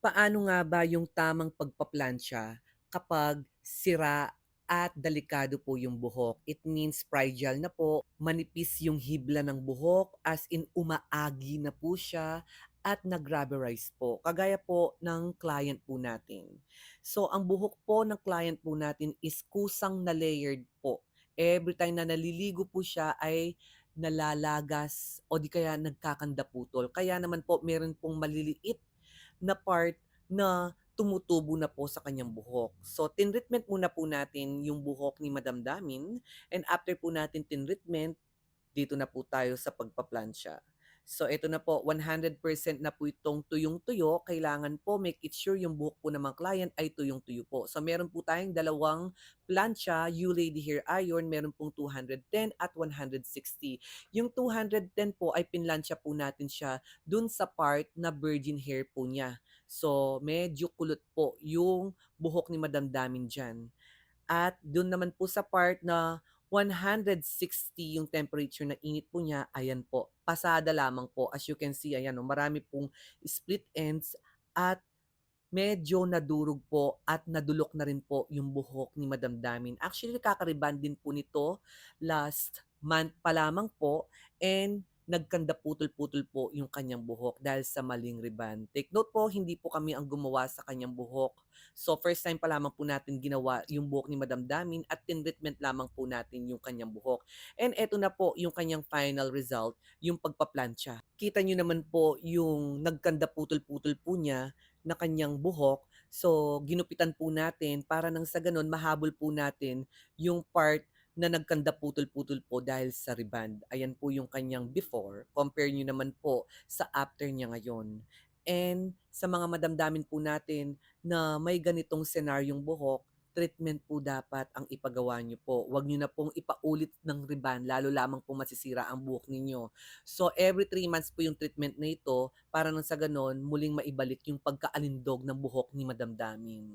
Paano nga ba yung tamang pagpaplantsa kapag sira at delikado po yung buhok? It means fragile na po, manipis yung hibla ng buhok, as in umaagi na po siya at nag-rubberize po, kagaya po ng client po natin. So, ang buhok po ng client po natin is kusang na layered po. Every time na naliligo po siya ay nalalagas o di kaya nagkakandaputol. Kaya naman po meron pong maliliit na part na tumutubo na po sa kanyang buhok. So, tinreatment muna po natin yung buhok ni Madam Damin and after po natin tinreatment, dito na po tayo sa pagpaplantsa. So, ito na po, 100% na po itong tuyong-tuyo. Kailangan po make it sure yung buhok po ng mga client ay tuyong-tuyo po. So, meron po tayong dalawang plancha, You Lady Hair Iron, meron pong 210 at 160. Yung 210 po ay pinlansya po natin siya dun sa part na virgin hair po niya. So, medyo kulot po yung buhok ni Madam Damin dyan. At dun naman po sa part na 160 yung temperature na init po niya, ayan po, pasada lamang po. As you can see, ayan o, marami pong split ends at medyo nadurog po at nadulok na rin po yung buhok ni Madam Damin. Actually, kakariban din po nito last month pa lamang po and nagkanda putol-putol po yung kanyang buhok dahil sa maling. Take note po, hindi po kami ang gumawa sa kanyang buhok. So first time pa lamang po natin ginawa yung buhok ni Madam Damin at tinreatment lamang po natin yung kanyang buhok. And eto na po yung kanyang final result, yung pagpaplantsa. Kita nyo naman po yung nagkanda putol-putol po niya na kanyang buhok. So ginupitan po natin para nang sa ganun mahabol po natin yung part na nagkanda putol-putol po dahil sa reband. Ayan po yung kanyang before. Compare nyo naman po sa after niya ngayon. And sa mga madamdamin po natin na may ganitong senaryong buhok, treatment po dapat ang ipagawa nyo po. Huwag nyo na pong ipaulit ng riban, lalo lamang po masisira ang buhok ninyo. So, every 3 months po yung treatment na ito para nang sa ganon, muling maibalik yung pagkaalindog ng buhok ni Madam Daming.